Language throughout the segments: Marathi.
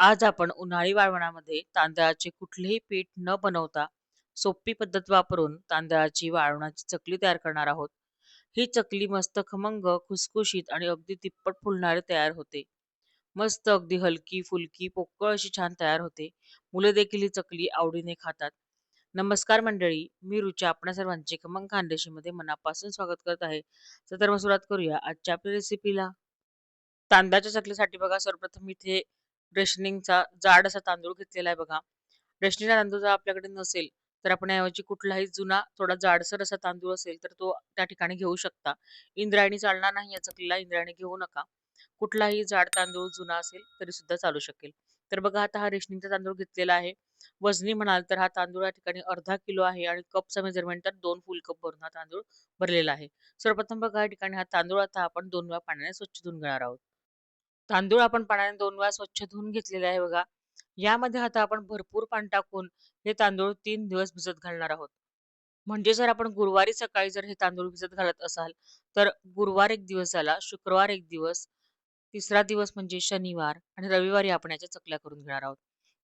आज आपण उन्हाळी वाळवणामध्ये तांदळाचे कुठलेही पीठ न बनवता सोपी पद्धत वापरून तांदळाची वाळवणाची चकली तयार करणार आहोत. ही चकली मस्त खमंग, खुसखुशीत आणि अगदी तिप्पट फुलणारी तयार होते. मस्त अगदी हलकी, फुलकी, पोकळ अशी छान तयार होते. मुले देखील ही चकली आवडीने खातात. नमस्कार मंडळी, मी रुचा आपणा सर्वांचे खमंग खानदेशीमध्ये मनापासून स्वागत करत आहे. तर तर मग सुरुवात करूया आजच्या आपल्या रेसिपीला. तांदळाच्या चकलीसाठी बघा सर्वप्रथम इथे रेशनिंगचा जाड असा तांदूळ घेतलेला आहे बघा. रेशनिंगचा तांदूळ जर आपल्याकडे नसेल, तर आपण ऐवजी कुठलाही जुना थोडा जाडसर असा तांदूळ असेल, तर तो त्या ठिकाणी घेऊ शकता. इंद्रायणी चालणार नाही या किल्ला इंद्रायणी घेऊ नका. कुठलाही जाड तांदूळ जुना असेल तरी सुद्धा चालू शकेल. तर बघा आता हा रेशनिंगचा तांदूळ घेतलेला आहे. वजनी म्हणाल तर हा तांदूळ या ठिकाणी अर्धा किलो आहे आणि कपचा मेजरमेंट तर दोन फुल कप भरून हा तांदूळ भरलेला आहे. सर्वप्रथम बघा या ठिकाणी हा तांदूळ आता आपण दोन वेळा पाण्याने स्वच्छ धुवून घेणार आहोत. तांदूळ आपण पाण्याने दोन वेळा स्वच्छ धुवून घेतलेले आहे बघा. यामध्ये आता आपण भरपूर पाणी टाकून हे तांदूळ तीन दिवस भिजत घालणार आहोत. म्हणजे जर आपण गुरुवारी सकाळी जर हे तांदूळ भिजत घालत असाल, तर गुरुवार एक दिवस झाला, शुक्रवार एक दिवस, तिसरा दिवस म्हणजे शनिवार आणि रविवारी आपण याच्या चकल्या करून घेणार आहोत.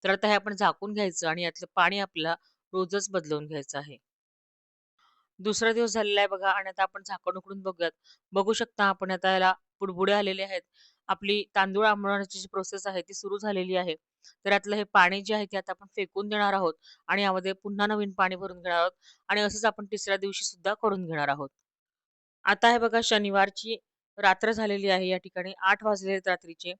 तर आता हे आपण झाकून घ्यायचं आणि यातलं पाणी आपल्याला रोजच बदलवून घ्यायचं आहे. दुसरा दिवस झालेला आहे बघा आणि आता आपण झाकण उकडून बघूयात. बघू शकता आपण आता याला बुडबुडे आलेले आहेत. आपली तांदूळ आंबवण्याची जी प्रोसेस आहे ती सुरू झालेली आहे. तर यातलं हे पाणी जे आहे ते आता आपण फेकून देणार आहोत आणि यामध्ये पुन्हा नवीन पाणी भरून घेणार आहोत आणि असंच आपण तिसऱ्या दिवशी सुद्धा करून घेणार आहोत. आता हे बघा शनिवारची रात्र झालेली आहे या ठिकाणी आठ वाजले रात्रीचे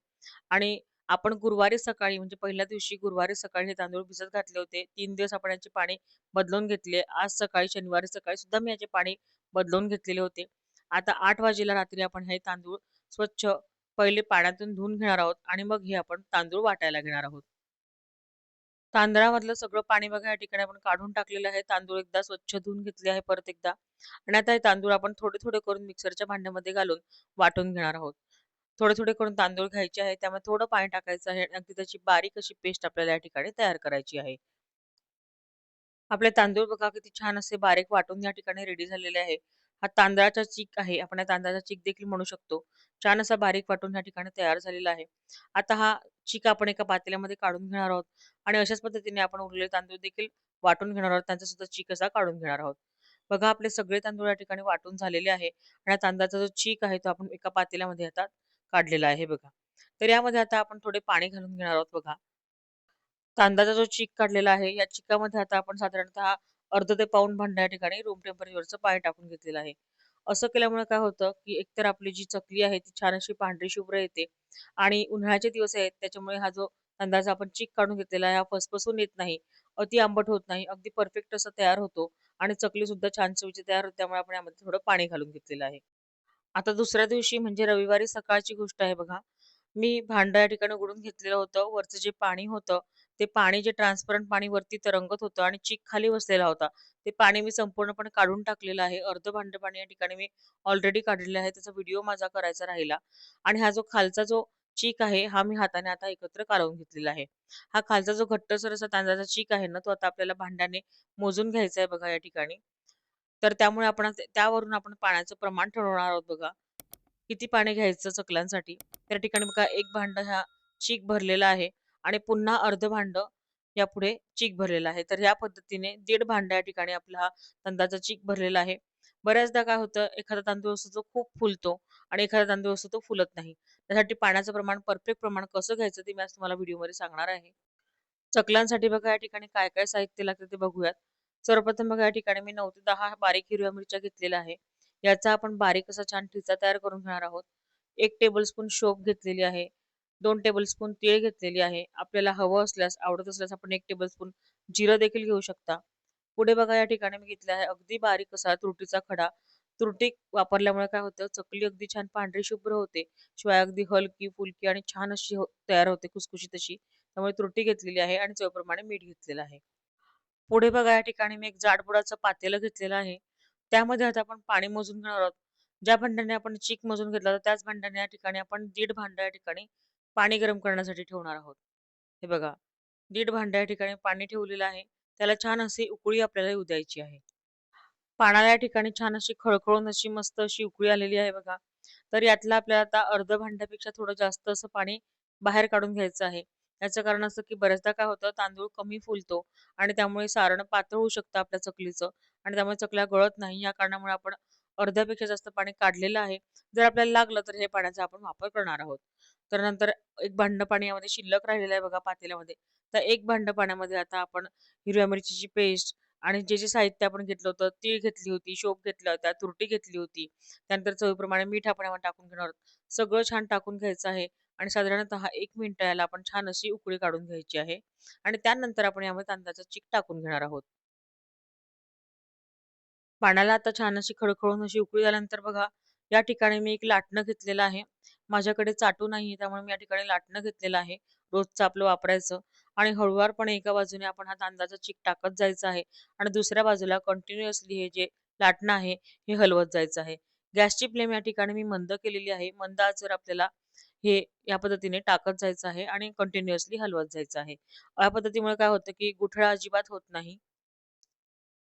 आणि आपण गुरुवारी सकाळी म्हणजे पहिल्या दिवशी गुरुवारी सकाळी हे तांदूळ भिजत घातले होते. तीन दिवस आपण याचे पाणी बदलून घेतले. आज सकाळी शनिवारी सकाळी सुद्धा मी याचे पाणी बदलून घेतलेले होते. आता आठ वाजेला रात्री आपण हे तांदूळ स्वच्छ पहिले पाण्यातून धुवून घेणार आहोत आणि मग हे आपण तांदूळ वाटायला घेणार आहोत. तांदळामधलं सगळं पाणी बघा या ठिकाणी आपण काढून टाकलेलं आहे. तांदूळ एकदा स्वच्छ धुवून घेतले आहे परत एकदा आणि आता हे तांदूळ आपण थोडे-थोडे करून मिक्सरच्या भांड्यामध्ये घालून वाटून घेणार आहोत. थोडे-थोडे करून तांदूळ घ्यायचे आहे. त्यामुळे थोडं पाणी टाकायचं आहे आणि अगदी त्याची बारीक अशी पेस्ट आपल्याला या ठिकाणी तयार करायची आहे. आपले तांदूळ बघा किती छान असे बारीक वाटून या ठिकाणी रेडी झालेले आहे. हा तांदळाचा चीक आहे. आपण या तांदळाचा चीक देखील म्हणू शकतो. छान असा बारीक वाटून या ठिकाणी तयार झालेला आहे. आता हा चीक आपण एका पातेल्यामध्ये काढून घेणार आहोत आणि अशाच पद्धतीने आपण उरलेले तांदूळ देखील वाटून घेणार आहोत. त्यांचा सुद्धा चीक असा काढून घेणार आहोत. बघा आपले सगळे तांदूळ या ठिकाणी वाटून झालेले आहे आणि या तांदळाचा जो चीक आहे तो आपण एका पातेल्यामध्ये आता काढलेला आहे बघा. तर यामध्ये आता आपण थोडे पाणी घालून घेणार आहोत बघा. तांदळाचा जो चीक काढलेला आहे या चिकामध्ये आता आपण साधारणतः अर्ध ते पाऊन भांड्या या ठिकाणी रूम टेम्परेचरचं पाणी टाकून घेतलेलं आहे. असं केल्यामुळे काय होतं, की एकतर आपली जी चकली आहे ती छान अशी पांढरी शुभ्र येते आणि उन्हाळ्याचे दिवस आहेत त्याच्यामुळे हा जो तांदळाचा आपण चीक काढून घेतलेला आहे हा फसफसून येत नाही, अति आंबट होत नाही, अगदी परफेक्ट असा तयार होतो आणि चकली सुद्धा छान चवीची तयार होते. त्यामुळे आपण यामध्ये थोडं पाणी घालून घेतलेलं आहे. आता दुसऱ्या दिवशी म्हणजे रविवारी सकाळची गोष्ट आहे बघा. मी भांडं या ठिकाणी उघडून घेतलेलं होतं. वरचं जे पाणी होतं, ते पाणी जे ट्रान्सपरंट पाणी वरती तरंगत होतं आणि चिक खाली बसलेला होता. ते पाणी मी संपूर्णपणे काढून टाकलेलं आहे. अर्ध भांड पाणी या ठिकाणी मी ऑलरेडी काढलेलं आहे. त्याचा व्हिडिओ माझा करायचा राहिला आणि हा जो खालचा जो चीक आहे, हा मी हाताने आता एकत्र काढून घेतलेला आहे. हा खालचा जो घट्टसर असा तांदळाचा चीक आहे ना, तो आता आपल्याला भांड्याने मोजून घ्यायचा आहे बघा या ठिकाणी. तर त्यामुळे आपण त्यावरून आपण पाण्याचं प्रमाण ठरवणार आहोत बघा. किती पाणी घ्यायचं चकल्यांसाठी. त्या ठिकाणी बघा एक भांड हा चीक भरलेला आहे आणि पुन्हा अर्ध भांड यापुढे चीक भरलेला आहे. तर या पद्धतीने दीड भांडं या ठिकाणी आपला हा तांदळाचा चीक भरलेला आहे. बऱ्याचदा काय होतं, एखादा तांदूळ असतो तो खूप फुलतो आणि एखादा तांदूळ असतो तो फुलत नाही. त्यासाठी पाण्याचं प्रमाण परफेक्ट प्रमाण कसं घ्यायचं ते मी आज तुम्हाला व्हिडिओमध्ये सांगणार आहे. चकलांसाठी बघा या ठिकाणी काय-काय साहित्य लागतं ते बघूयात. सर्वप्रथम बघा या ठिकाणी मी नऊ ते दहा बारीक हिरव्या मिरच्या घेतलेल्या आहे. याचा आपण बारीक असा छान ठिचा तयार करून घेणार आहोत. 1 टेबलस्पून शोप घेतलेली आहे. दोन टेबलस्पून तीळ घेतलेली आहे. आपल्याला हवं असल्यास, आवडत असल्यास आपण एक टेबलस्पून जिरं देखील घेऊ शकता. पुढे बघा या ठिकाणी मी घेतला आहे अगदी बारीक असा तुरटीचा खडा. तुरटी वापरल्यामुळे काय होतं, चकली अगदी छान पांढरी शुभ्र होते. शिवाय अगदी हलकी, फुलकी आणि छान अशी हो तयार होते खुसखुशीत अशी. त्यामुळे त्रुटी घेतलेली आहे आणि चवीप्रमाणे मीठ घेतलेलं आहे. पुढे बघा या ठिकाणी मी एक जाडबुडाचं पातेलं घेतलेलं आहे. त्यामध्ये आता आपण पाणी मोजून घेणार आहोत. ज्या भांड्याने आपण चीक मोजून घेतला होता त्याच भांड्याने या ठिकाणी आपण दीड भांडं या ठिकाणी पाणी गरम करण्यासाठी ठेवणार आहोत. हे बघा, दीड भांड्या या ठिकाणी पाणी ठेवलेलं आहे. त्याला छान अशी उकळी आपल्याला येऊ द्यायची आहे. पाण्याला या ठिकाणी छान अशी खळखळून अशी मस्त अशी उकळी आलेली आहे बघा. तर यातला आपल्याला आता अर्ध भांड्यापेक्षा थोडं जास्त असं पाणी बाहेर काढून घ्यायचं आहे. याचं कारण असं की बऱ्याचदा काय होतं तांदूळ कमी फुलतो आणि त्यामुळे सारण पातळ होऊ शकतं आपल्या चकलीचं आणि त्यामुळे चकल्या गळत नाही या कारणामुळे आपण अर्ध्यापेक्षा जास्त पाणी काढलेलं आहे जर आपल्याला लागलं तर हे पाण्याचा आपण वापर करणार आहोत तर नंतर एक भांड पाणी यामध्ये शिल्लक राहिलेलं आहे बघा पातेल्यामध्ये. तर एक भांड पाण्यामध्ये आता आपण हिरव्या मिरचीची पेस्ट आणि जे जे साहित्य आपण घेतलं होतं तीळ घेतली होती शोप घेतला होता तुरटी घेतली होती. त्यानंतर चवीप्रमाणे मीठ आपण यामध्ये टाकून घेणार आहोत. सगळं छान टाकून घ्यायचं आहे आणि साधारणतः एक मिनिट याला आपण छान अशी उकळी काढून घ्यायची आहे आणि त्यानंतर आपण यामध्ये तांदळाचा चीक टाकून घेणार आहोत. पाण्याला आता छान अशी खळखळून अशी उकळी झाल्यानंतर बघा या ठिकाणी मी एक लाटणं घेतलेलं आहे. माझ्याकडे चाटू नाही त्यामुळे मी या ठिकाणी लाटणं घेतलेलं आहे. रोजचं आपलं वापरायचं आणि हळूवारपणे एका बाजूने आपण हा तांदळाचा चीक टाकत जायचं आहे आणि दुसऱ्या बाजूला कंटिन्युअसली हे जे लाटणं आहे हे हलवत जायचं आहे. गॅसची फ्लेम या ठिकाणी मी मंद केलेली आहे. मंद आचेवर आपल्याला हे या पद्धतीने टाकत जायचं आहे आणि कंटिन्युअसली हलवत जायचं आहे. या पद्धतीमुळे काय होतं की गुठळा अजिबात होत नाही.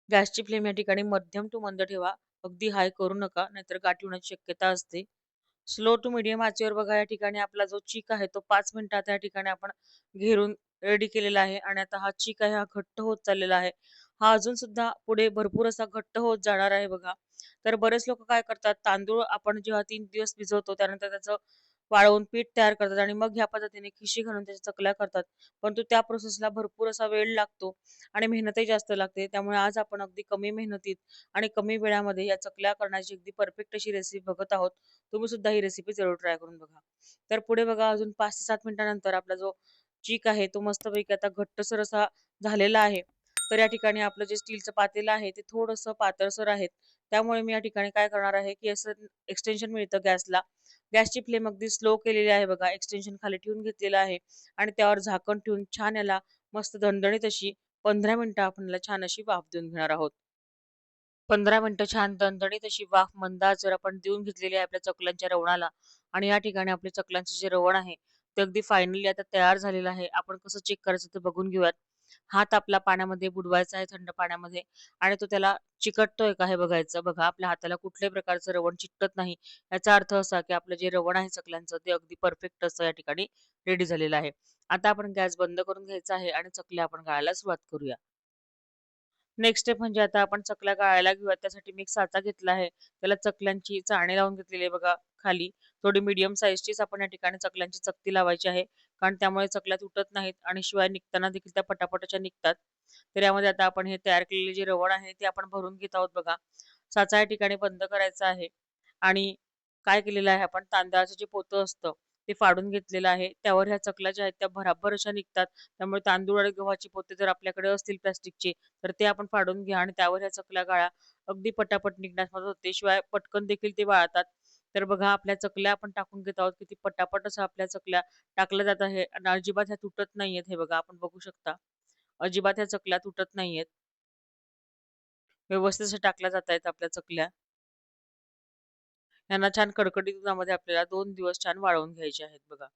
गॅसची फ्लेम या ठिकाणी मध्यम टू मंद ठेवा. अगदी हाय करू नका नाहीतर गाठी होण्याची शक्यता असते. स्लो टू मिडियम आचेवर बघा या ठिकाणी आपला जो चीक आहे तो पाच मिनिटात या ठिकाणी आपण घेरून रेडी केलेला आहे आणि आता हा चीक आहे हा घट्ट होत चाललेला आहे. हा अजून सुद्धा पुढे भरपूर असा घट्ट होत जाणार आहे बघा. तर बरेच लोक काय करतात तांदूळ आपण जेव्हा तीन दिवस भिजवतो त्यानंतर त्याचं वाळवून पीठ तयार करतात आणि मग ह्या पद्धतीने खिशी घालून त्याच्या चकल्या करतात. परंतु त्या प्रोसेसला भरपूर असा वेळ लागतो आणि मेहनतही जास्त लागते. त्यामुळे आज आपण अगदी कमी मेहनतीत आणि कमी वेळामध्ये या चकल्या करण्याची अगदी परफेक्ट अशी रेसिपी बघत आहोत. तुम्ही सुद्धा ही रेसिपी जरूर ट्राय करून बघा. तर पुढे बघा अजून पाच ते सात मिनिटानंतर आपला जो चीक आहे तो मस्तपैकी आता घट्टसर असा झालेला आहे. तर या ठिकाणी आपलं जे स्टीलचं पातेलं आहे ते थोडंसं पातळसर आहे त्यामुळे मी या ठिकाणी काय करणार आहे की असं एक्सटेन्शन मिळतं गॅसला. गॅसची फ्लेम अगदी स्लो केलेली आहे बघा. एक्सटेन्शन खाली ठेवून घेतलेलं आहे आणि त्यावर झाकण ठेवून छान याला मस्त दणदणीत अशी पंधरा मिनिटं आपण छान अशी वाफ देऊन घेणार आहोत. पंधरा मिनिटं छान दणदणीत अशी वाफ मंद जर आपण देऊन घेतलेली आहे आपल्या चकलांच्या रवणाला आणि या ठिकाणी आपले चकलांचे जे रवण आहे ते अगदी फायनली आता तयार झालेलं आहे. आपण कसं चेक करायचं ते बघून घेऊयात. हात आपला पाण्यामध्ये बुडवायचा आहे थंड पाण्यामध्ये आणि तो त्याला चिकटतोय का हे बघायचं. बघा आपल्या हाताला कुठल्याही प्रकारचं रवण चिकटत नाही. याचा अर्थ असा की आपलं जे रवण आहे चकल्यांचं ते अगदी परफेक्ट असं या ठिकाणी रेडी झालेलं आहे. आता आपण गॅस बंद करून घ्यायचा आहे आणि चकल्या आपण गाळायला सुरुवात करूया. नेक्स्ट स्टेप म्हणजे आता आपण चकल्या गाळायला घेऊया त्यासाठी मी एक साचा घेतला आहे. त्याला चकल्यांची चाणे लावून घेतलेली आहे बघा खाली. थोडी मीडियम साईजचीच आपण या ठिकाणी चकल्यांची चकती लावायची आहे. कारण त्यामुळे चकल्या तुटत नाहीत आणि शिवाय निघताना देखील त्या पटापटाच्या निघतात. तर यामध्ये आता आपण हे तयार केलेले जे रवण आहे ते आपण भरून घेत आहोत बघा. साचा या ठिकाणी बंद करायचा आहे आणि काय केलेलं आहे आपण? तांदळाचं जे पोतं असतं ते फाडून घेतलेलं आहे. त्यावर ह्या चकल्या ज्या आहेत त्या भराभर अशा निघतात. त्यामुळे तांदूळ आणि गव्हाची पोते जर आपल्याकडे असतील प्लास्टिकचे तर ते आपण फाडून घ्या आणि त्यावर ह्या चकल्या गाळा. अगदी पटापट निघण्यास मदत होते. शिवाय पटकन देखील ते वाळतात. तर बघा आपल्या चकल्या आपण टाकून घेत आहोत किती पटापट असं आपल्या चकल्या टाकल्या जात आहे आणि अजिबात ह्या तुटत नाहीयेत हे बघा आपण बघू शकता. अजिबात ह्या चकल्या तुटत नाहीयेत. व्यवस्थित अशा टाकल्या जात आहेत आपल्या चकल्या. यांना छान कडकडीत दुधामध्ये आपल्याला दोन दिवस छान वाळवून घ्यायचे आहेत बघा.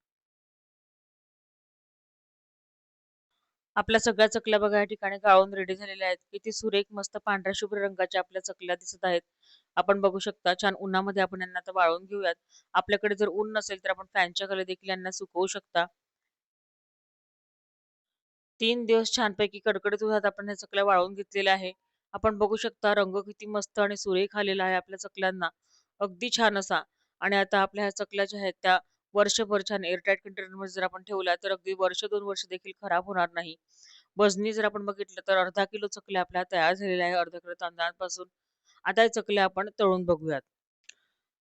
आपल्या सगळ्या चकल्या बघा या ठिकाणी गाळून रेडी झालेल्या आहेत. किती सुरेख मस्त पांढऱ्या शुभ्र रंगाच्या आपल्या चकल्या दिसत आहेत. आपण बघू शकता छान उन्हामध्ये आपण यांना आता वाळवून घेऊयात. आपल्याकडे जर ऊन नसेल तर आपण फॅनच्या खाली देखील यांना सुकवू शकता. तीन दिवस छानपैकी कडकडीत उन्हात आपण हे चकल्या वाळवून घेतलेल्या आहे. आपण बघू शकता रंग किती मस्त आणि सुरेख आलेला आहे आपल्या चकल्यांना अगदी छान असा. आणि आता आपल्या ह्या चकल्या ज्या आहेत त्या वर्षभर छान एअरटाईट कंटेनरमध्ये जर आपण ठेवल्या तर अगदी वर्ष दोन वर्ष देखील खराब होणार नाही. वजनी जर आपण बघितलं तर अर्धा किलो चकल्या आपल्या तयार झालेल्या आहे अर्धा किलो तांदळापासून. आता हे चकल्या आपण तळून बघूयात.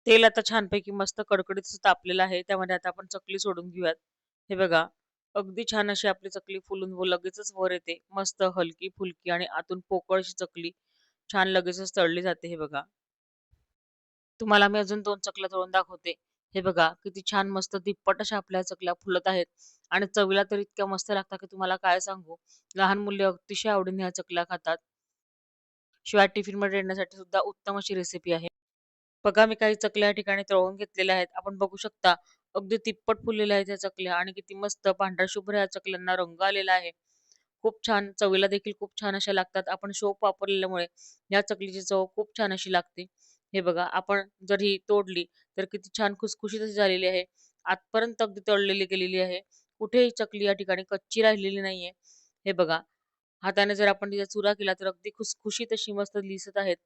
तेल आता छानपैकी मस्त कडकडीत तापलेलं आहे त्यामध्ये आता आपण चकली सोडून घेऊयात. हे बघा अगदी छान अशी आपली चकली फुलून व लगेचच वर येते. मस्त हलकी फुलकी आणि आतून पोकळ अशी चकली छान लगेचच तळली जाते हे बघा. तुम्हाला मी अजून दोन चकल्या तळून दाखवते. हे बघा किती छान मस्त तिप्पट अशा आपल्या चकल्या फुलत आहेत. आणि चवीला तर इतक्या मस्त लागतात की तुम्हाला काय सांगू? लहान मुले अतिशय आवडीने ह्या चकल्या खातात. शिवाय टिफिनमध्ये येण्यासाठी सुद्धा उत्तम अशी रेसिपी आहे. बघा मी काही चकल्या या ठिकाणी तळून घेतलेल्या आहेत. आपण बघू शकता अगदी तिप्पट फुललेल्या आहेत या चकल्या आणि किती मस्त पांढरा शुभ्र या चकल्यांना रंग आलेला आहे. खूप छान चवीला देखील खूप छान अशा लागतात. आपण शोप वापरल्यामुळे या चकलीची चव खूप छान अशी लागते. हे बघा आपण जर ही तोडली तर किती छान खुसखुशीत अशी झालेली आहे. आतपर्यंत अगदी तळलेली गेलेली आहे. कुठेही चकली या ठिकाणी कच्ची राहिलेली नाहीये. हे बघा, हाताने जर आपण तिचा चुरा केला तर अगदी खुसखुशीत अशी मस्त दिसत आहेत.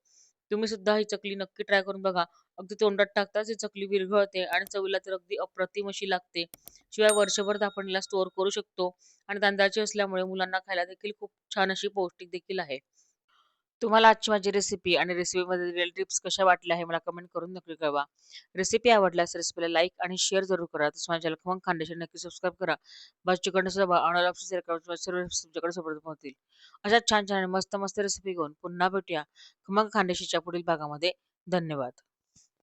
तुम्ही सुद्धा ही चकली नक्की ट्राय करून बघा. अगदी तोंडात टाकताच ही चकली विरघळते आणि चवीला तर अगदी अप्रतिम अशी लागते. शिवाय वर्षभर आपण हिला स्टोअर करू शकतो आणि तांदळाची असल्यामुळे मुलांना खायला देखील खूप छान अशी पौष्टिक देखील आहे. तुम्हाला आजची माझी रेसिपी आणि रेसिपीमध्ये दिलेल्या टिप्स कशा वाटल्या हे मला कमेंट करून नक्की कळवा. रेसिपी आवडल्यास रेसिपीला लाईक आणि शेअर जरूर करा. तसं माझ्या लखमंग खानदेशन खानदेशी नक्की सबस्क्राईब करा. बाजूकडनं सुद्धा ऑल ऑप्शन करा. सर्व तुमच्याकडे सोबत होतील. अशा छान-छान आणि मस्त-मस्त रेसिपी घेऊन पुन्हा भेटूया खमंग खानदेशीच्या पुढील भागामध्ये. धन्यवाद.